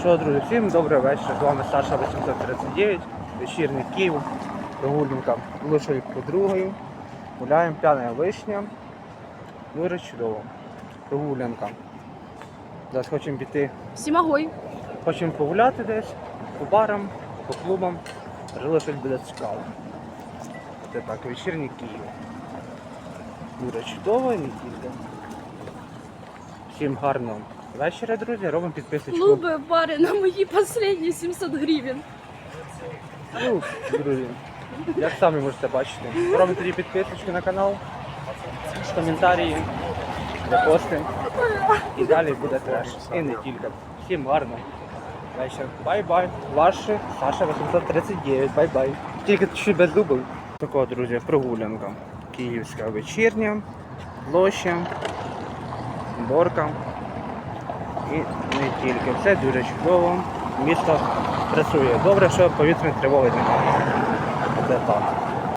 Що, друзі, всім добрий вечір. З вами Саша 839, вечірній Київ, прогулянка лише подругою. Гуляємо п'яна вишня. Дуже чудово. Прогулянка. Зараз хочемо піти, Всім агой. хочемо погуляти десь по барам, по клубам. Жили щось буде цікаво. Це так, вечірній Київ. Дуже чудово і не тільки. Всім гарного вечора, друзі. Робимо підписочку. Клуби, бари на мої последні 700 гривень. Ну, друзі, як самі можете бачити. Робимо тоді підписочку на канал, коментарі, репости. І далі буде треш. І не тільки. Всім гарно. Вечір. Бай-бай. Ваш Саша 839. Бай-бай. Тільки чуть без дубль. Такого, друзі, прогулянка. Київська вечірня, площа, борка. І не тільки. Все дуже чудово. Місто працює. Добре, що повітряної тривоги немає. Це так.